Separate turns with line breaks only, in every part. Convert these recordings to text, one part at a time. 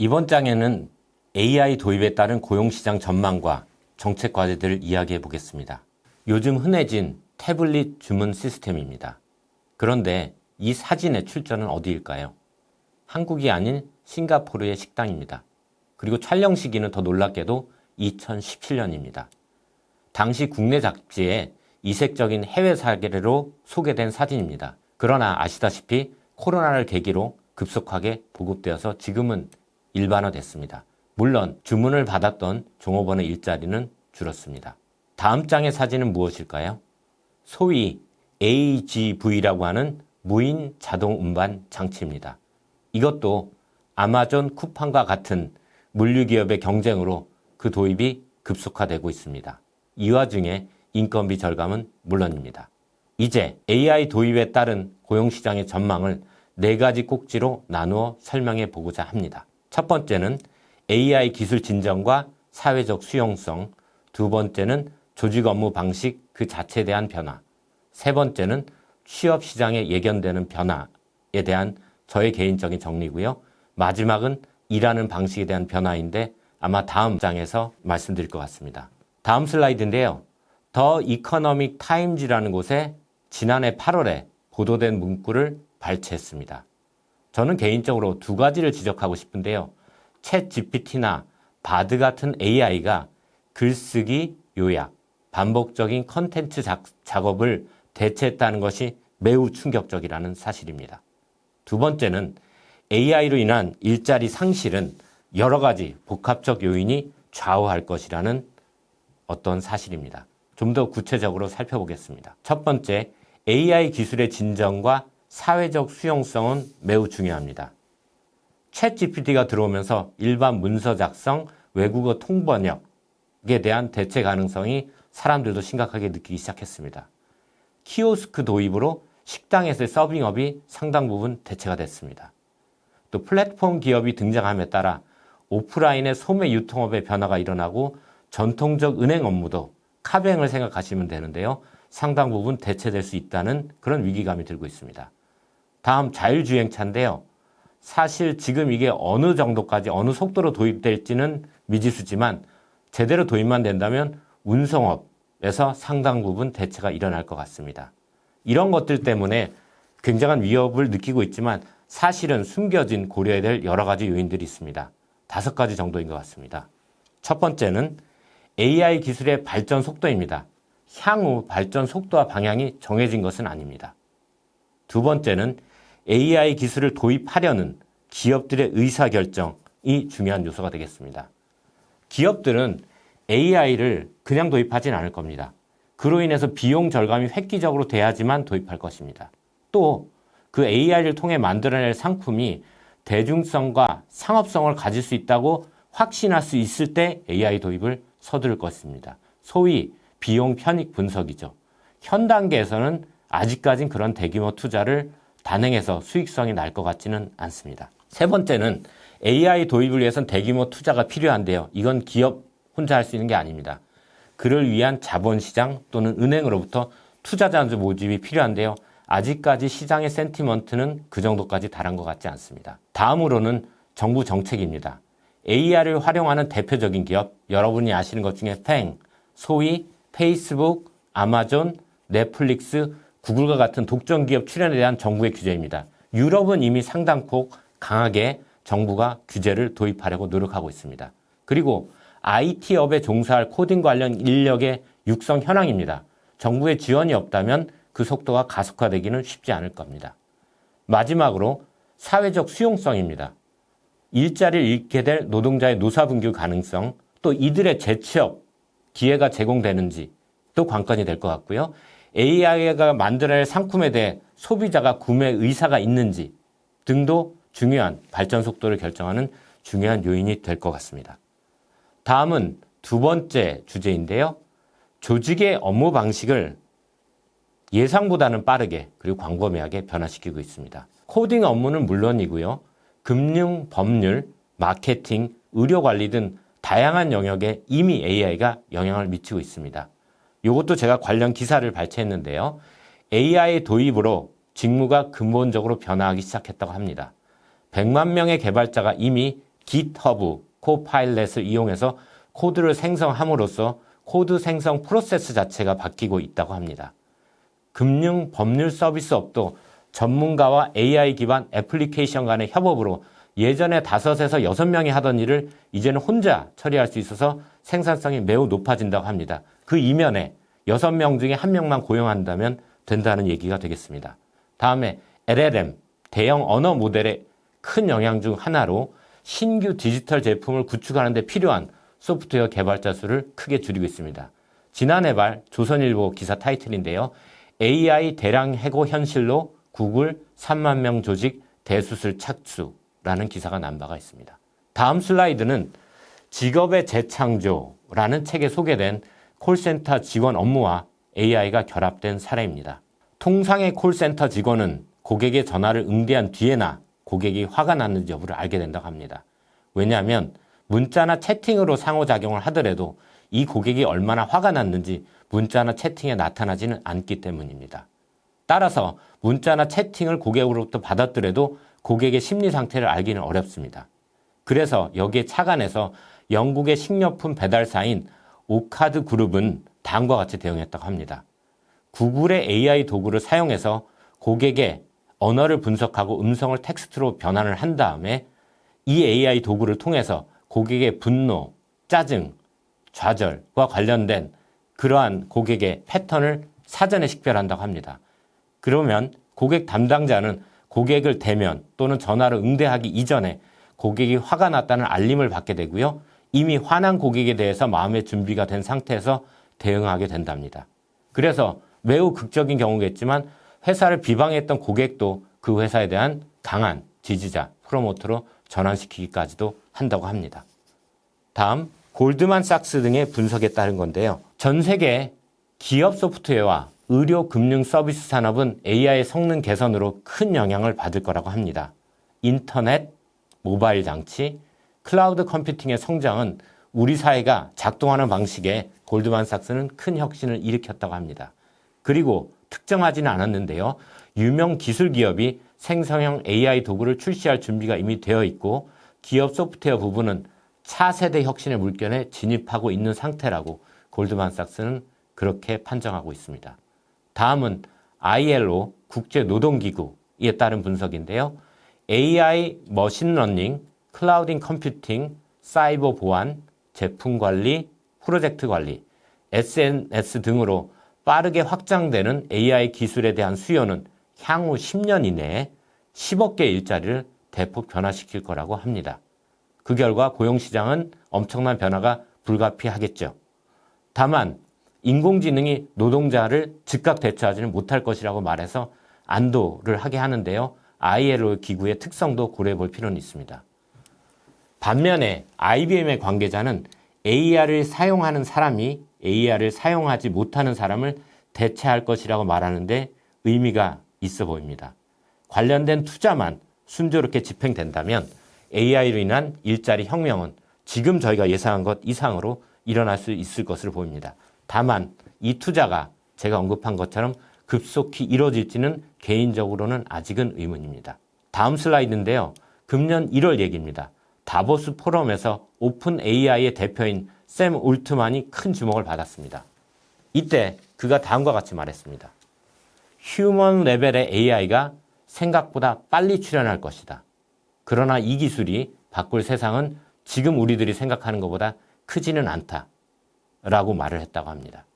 이번 장에는 AI 도입에 따른 고용시장 전망과 정책 과제들을 이야기해 보겠습니다. 요즘 흔해진 태블릿 주문 시스템입니다. 그런데 이 사진의 출처는 어디일까요? 한국이 아닌 싱가포르의 식당입니다. 그리고 촬영 시기는 더 놀랍게도 2017년입니다. 당시 국내 잡지에 이색적인 해외 사례로 소개된 사진입니다. 그러나 아시다시피 코로나를 계기로 급속하게 보급되어서 지금은 일반화됐습니다. 물론 주문을 받았던 종업원의 일자리는 줄었습니다. 다음 장의 사진은 무엇일까요? 소위 AGV라고 하는 무인 자동 운반 장치입니다. 이것도 아마존 쿠팡과 같은 물류기업의 경쟁으로 그 도입이 급속화되고 있습니다. 이 와중에 인건비 절감은 물론입니다. 이제 AI 도입에 따른 고용시장의 전망을 네 가지 꼭지로 나누어 설명해 보고자 합니다. 첫 번째는 AI 기술 진전과 사회적 수용성, 두 번째는 조직 업무 방식 그 자체에 대한 변화, 세 번째는 취업 시장에 예견되는 변화에 대한 저의 개인적인 정리고요. 마지막은 일하는 방식에 대한 변화인데 아마 다음 장에서 말씀드릴 것 같습니다. 다음 슬라이드인데요. 더 이커너믹 타임즈라는 곳에 지난해 8월에 보도된 문구를 발췌했습니다. 저는 개인적으로 두 가지를 지적하고 싶은데요. 챗 GPT나 바드 같은 AI가 글쓰기, 요약, 반복적인 컨텐츠 작업을 대체했다는 것이 매우 충격적이라는 사실입니다. 두 번째는 AI로 인한 일자리 상실은 여러 가지 복합적 요인이 좌우할 것이라는 어떤 사실입니다. 좀 더 구체적으로 살펴보겠습니다. 첫 번째, AI 기술의 진전과 사회적 수용성은 매우 중요합니다. 챗 GPT가 들어오면서 일반 문서 작성, 외국어 통번역에 대한 대체 가능성이 사람들도 심각하게 느끼기 시작했습니다. 키오스크 도입으로 식당에서의 서빙업이 상당 부분 대체가 됐습니다. 또 플랫폼 기업이 등장함에 따라 오프라인의 소매 유통업의 변화가 일어나고 전통적 은행 업무도 카뱅을 생각하시면 되는데요. 상당 부분 대체될 수 있다는 그런 위기감이 들고 있습니다. 다음 자율주행차인데요. 사실 지금 이게 어느 정도까지 어느 속도로 도입될지는 미지수지만 제대로 도입만 된다면 운송업에서 상당 부분 대체가 일어날 것 같습니다. 이런 것들 때문에 굉장한 위협을 느끼고 있지만 사실은 숨겨진 고려해야 될 여러 가지 요인들이 있습니다. 다섯 가지 정도인 것 같습니다. 첫 번째는 AI 기술의 발전 속도입니다. 향후 발전 속도와 방향이 정해진 것은 아닙니다. 두 번째는 AI 기술을 도입하려는 기업들의 의사결정이 중요한 요소가 되겠습니다. 기업들은 AI를 그냥 도입하진 않을 겁니다. 그로 인해서 비용 절감이 획기적으로 돼야지만 도입할 것입니다. 또 그 AI를 통해 만들어낼 상품이 대중성과 상업성을 가질 수 있다고 확신할 수 있을 때 AI 도입을 서두를 것입니다. 소위 비용 편익 분석이죠. 현 단계에서는 아직까진 그런 대규모 투자를 단행해서 수익성이 날 것 같지는 않습니다. 세 번째는 AI 도입을 위해선 대규모 투자가 필요한데요. 이건 기업 혼자 할 수 있는 게 아닙니다. 그를 위한 자본시장 또는 은행으로부터 투자자 모집이 필요한데요. 아직까지 시장의 센티먼트는 그 정도까지 달한 것 같지 않습니다. 다음으로는 정부 정책입니다. AI를 활용하는 대표적인 기업, 여러분이 아시는 것 중에 팽, 소위 페이스북, 아마존, 넷플릭스, 구글과 같은 독점 기업 출연에 대한 정부의 규제입니다. 유럽은 이미 상당폭 강하게 정부가 규제를 도입하려고 노력하고 있습니다. 그리고 IT업에 종사할 코딩 관련 인력의 육성 현황입니다. 정부의 지원이 없다면 그 속도가 가속화되기는 쉽지 않을 겁니다. 마지막으로 사회적 수용성입니다. 일자리를 잃게 될 노동자의 노사분규 가능성, 또 이들의 재취업 기회가 제공되는지 또 관건이 될 것 같고요. AI가 만들어낼 상품에 대해 소비자가 구매 의사가 있는지 등도 중요한 발전 속도를 결정하는 중요한 요인이 될 것 같습니다. 다음은 두 번째 주제인데요. 조직의 업무 방식을 예상보다는 빠르게 그리고 광범위하게 변화시키고 있습니다. 코딩 업무는 물론이고요. 금융, 법률, 마케팅, 의료 관리 등 다양한 영역에 이미 AI가 영향을 미치고 있습니다. 이것도 제가 관련 기사를 발췌했는데요. AI 도입으로 직무가 근본적으로 변화하기 시작했다고 합니다. 100만 명의 개발자가 이미 GitHub 코파일렛을 이용해서 코드를 생성함으로써 코드 생성 프로세스 자체가 바뀌고 있다고 합니다. 금융 법률 서비스 업도 전문가와 AI 기반 애플리케이션 간의 협업으로 예전에 다섯에서 여섯 명이 하던 일을 이제는 혼자 처리할 수 있어서 생산성이 매우 높아진다고 합니다. 그 이면에 여섯 명 중에 한 명만 고용한다면 된다는 얘기가 되겠습니다. 다음에 LLM, 대형 언어 모델의 큰 영향 중 하나로 신규 디지털 제품을 구축하는 데 필요한 소프트웨어 개발자 수를 크게 줄이고 있습니다. 지난해 말 조선일보 기사 타이틀인데요. AI 대량 해고 현실로 구글 3만 명 조직 대수술 착수라는 기사가 난 바가 있습니다. 다음 슬라이드는 직업의 재창조라는 책에 소개된 콜센터 직원 업무와 AI가 결합된 사례입니다. 통상의 콜센터 직원은 고객의 전화를 응대한 뒤에나 고객이 화가 났는지 여부를 알게 된다고 합니다. 왜냐하면 문자나 채팅으로 상호작용을 하더라도 이 고객이 얼마나 화가 났는지 문자나 채팅에 나타나지는 않기 때문입니다. 따라서 문자나 채팅을 고객으로부터 받았더라도 고객의 심리 상태를 알기는 어렵습니다. 그래서 여기에 착안해서 영국의 식료품 배달사인 오카드 그룹은 다음과 같이 대응했다고 합니다. 구글의 AI 도구를 사용해서 고객의 언어를 분석하고 음성을 텍스트로 변환을 한 다음에 이 AI 도구를 통해서 고객의 분노, 짜증, 좌절과 관련된 그러한 고객의 패턴을 사전에 식별한다고 합니다. 그러면 고객 담당자는 고객을 대면 또는 전화를 응대하기 이전에 고객이 화가 났다는 알림을 받게 되고요. 이미 화난 고객에 대해서 마음의 준비가 된 상태에서 대응하게 된답니다. 그래서 매우 극적인 경우겠지만 회사를 비방했던 고객도 그 회사에 대한 강한 지지자, 프로모터로 전환시키기까지도 한다고 합니다. 다음 골드만삭스 등의 분석에 따른 건데요. 전 세계 기업 소프트웨어와 의료 금융 서비스 산업은 AI의 성능 개선으로 큰 영향을 받을 거라고 합니다. 인터넷, 모바일 장치, 클라우드 컴퓨팅의 성장은 우리 사회가 작동하는 방식에 골드만삭스는 큰 혁신을 일으켰다고 합니다. 그리고 특정하지는 않았는데요. 유명 기술 기업이 생성형 AI 도구를 출시할 준비가 이미 되어 있고 기업 소프트웨어 부분은 차세대 혁신의 물결에 진입하고 있는 상태라고 골드만삭스는 그렇게 판정하고 있습니다. 다음은 ILO 국제노동기구에 따른 분석인데요. AI, 머신러닝, 클라우딩 컴퓨팅, 사이버 보안, 제품 관리, 프로젝트 관리, SNS 등으로 빠르게 확장되는 AI 기술에 대한 수요는 향후 10년 이내에 10억 개 일자리를 대폭 변화시킬 거라고 합니다. 그 결과 고용시장은 엄청난 변화가 불가피하겠죠. 다만 인공지능이 노동자를 즉각 대처하지는 못할 것이라고 말해서 안도를 하게 하는데요. ILO 기구의 특성도 고려해 볼 필요는 있습니다. 반면에 IBM의 관계자는 AR을 사용하는 사람이 AR을 사용하지 못하는 사람을 대체할 것이라고 말하는데 의미가 있어 보입니다. 관련된 투자만 순조롭게 집행된다면 AI로 인한 일자리 혁명은 지금 저희가 예상한 것 이상으로 일어날 수 있을 것으로 보입니다. 다만 이 투자가 제가 언급한 것처럼 급속히 이루어질지는 개인적으로는 아직은 의문입니다. 다음 슬라이드인데요. 금년 1월 얘기입니다. 다보스 포럼에서 오픈 AI의 대표인 샘 올트만이 큰 주목을 받았습니다. 이때 그가 다음과 같이 말했습니다. 휴먼 레벨의 AI가 생각보다 빨리 출현할 것이다. 그러나 이 기술이 바꿀 세상은 지금 우리들이 생각하는 것보다 크지는 않다. 라고 말을 했다고 합니다.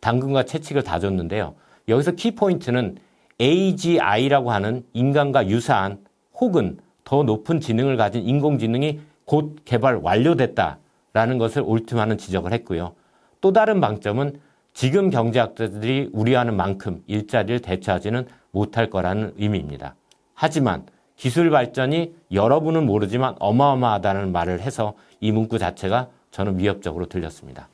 당근과 채찍을 다 줬는데요. 여기서 키포인트는 AGI라고 하는 인간과 유사한 혹은 더 높은 지능을 가진 인공지능이 곧 개발 완료됐다라는 것을 올트만은 지적을 했고요. 또 다른 방점은 지금 경제학자들이 우려하는 만큼 일자리를 대체하지는 못할 거라는 의미입니다. 하지만 기술 발전이 여러분은 모르지만 어마어마하다는 말을 해서 이 문구 자체가 저는 위협적으로 들렸습니다.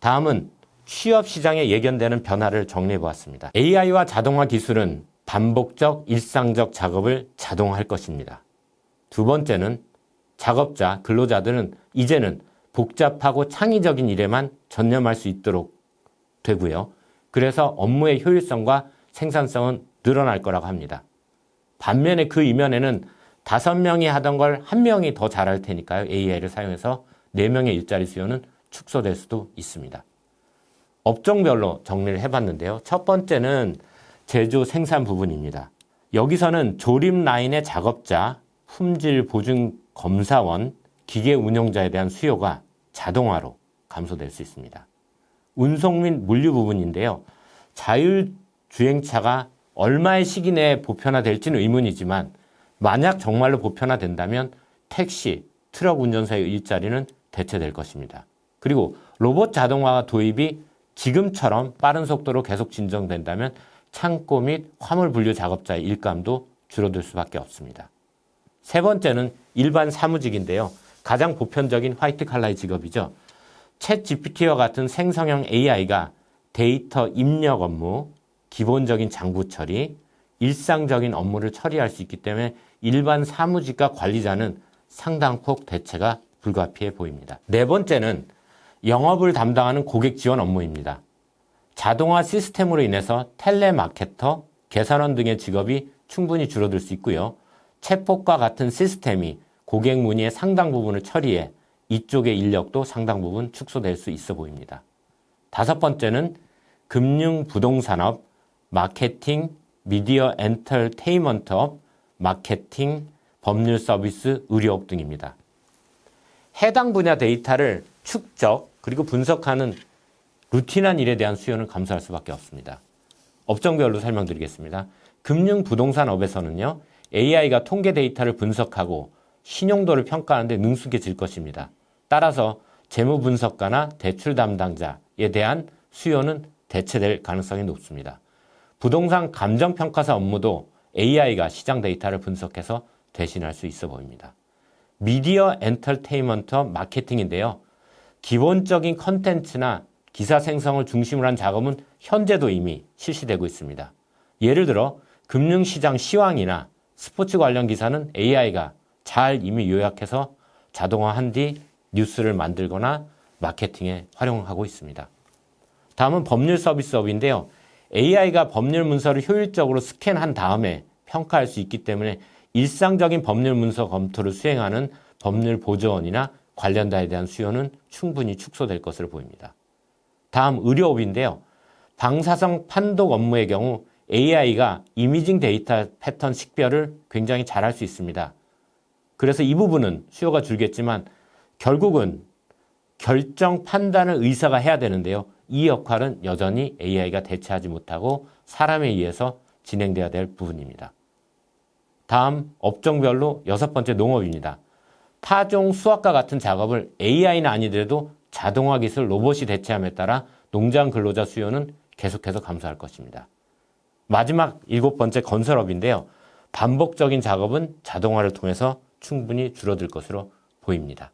다음은 취업 시장에 예견되는 변화를 정리해 보았습니다. AI와 자동화 기술은 반복적 일상적 작업을 자동화할 것입니다. 두 번째는 작업자, 근로자들은 이제는 복잡하고 창의적인 일에만 전념할 수 있도록 되고요. 그래서 업무의 효율성과 생산성은 늘어날 거라고 합니다. 반면에 그 이면에는 다섯 명이 하던 걸 한 명이 더 잘할 테니까요. AI를 사용해서 네 명의 일자리 수요는 축소될 수도 있습니다. 업종별로 정리를 해봤는데요. 첫 번째는 제조 생산 부분입니다. 여기서는 조립 라인의 작업자, 품질 보증 검사원, 기계 운영자에 대한 수요가 자동화로 감소될 수 있습니다. 운송 및 물류 부분인데요. 자율주행차가 얼마의 시기 내에 보편화될지는 의문이지만 만약 정말로 보편화된다면 택시, 트럭 운전사의 일자리는 대체될 것입니다. 그리고 로봇 자동화 도입이 지금처럼 빠른 속도로 계속 진정된다면 창고 및 화물 분류 작업자의 일감도 줄어들 수밖에 없습니다. 세 번째는 일반 사무직인데요. 가장 보편적인 화이트 칼라의 직업이죠. 챗 GPT와 같은 생성형 AI가 데이터 입력 업무, 기본적인 장부 처리, 일상적인 업무를 처리할 수 있기 때문에 일반 사무직과 관리자는 상당폭 대체가 불가피해 보입니다. 네 번째는 영업을 담당하는 고객 지원 업무입니다. 자동화 시스템으로 인해서 텔레마케터, 계산원 등의 직업이 충분히 줄어들 수 있고요. 챗봇과 같은 시스템이 고객 문의의 상당 부분을 처리해 이쪽의 인력도 상당 부분 축소될 수 있어 보입니다. 다섯 번째는 금융 부동산업, 마케팅, 미디어 엔터테인먼트업, 마케팅, 법률 서비스, 의료업 등입니다. 해당 분야 데이터를 축적 그리고 분석하는 루틴한 일에 대한 수요는 감소할 수밖에 없습니다. 업종별로 설명드리겠습니다. 금융 부동산업에서는요, AI가 통계 데이터를 분석하고 신용도를 평가하는데 능숙해질 것입니다. 따라서 재무 분석가나 대출 담당자에 대한 수요는 대체될 가능성이 높습니다. 부동산 감정 평가사 업무도 AI가 시장 데이터를 분석해서 대신할 수 있어 보입니다. 미디어 엔터테인먼트 마케팅인데요. 기본적인 컨텐츠나 기사 생성을 중심으로 한 작업은 현재도 이미 실시되고 있습니다. 예를 들어 금융시장 시황이나 스포츠 관련 기사는 AI가 잘 이미 요약해서 자동화한 뒤 뉴스를 만들거나 마케팅에 활용하고 있습니다. 다음은 법률 서비스업인데요. AI가 법률 문서를 효율적으로 스캔한 다음에 평가할 수 있기 때문에 일상적인 법률 문서 검토를 수행하는 법률 보조원이나 관련자에 대한 수요는 충분히 축소될 것으로 보입니다. 다음 의료업인데요. 방사성 판독 업무의 경우 AI가 이미징 데이터 패턴 식별을 굉장히 잘할 수 있습니다. 그래서 이 부분은 수요가 줄겠지만 결국은 결정 판단을 의사가 해야 되는데요. 이 역할은 여전히 AI가 대체하지 못하고 사람에 의해서 진행돼야 될 부분입니다. 다음 업종별로 여섯 번째 농업입니다. 타종 수학과 같은 작업을 AI는 아니더라도 자동화 기술 로봇이 대체함에 따라 농장 근로자 수요는 계속해서 감소할 것입니다. 마지막 일곱 번째 건설업인데요. 반복적인 작업은 자동화를 통해서 충분히 줄어들 것으로 보입니다.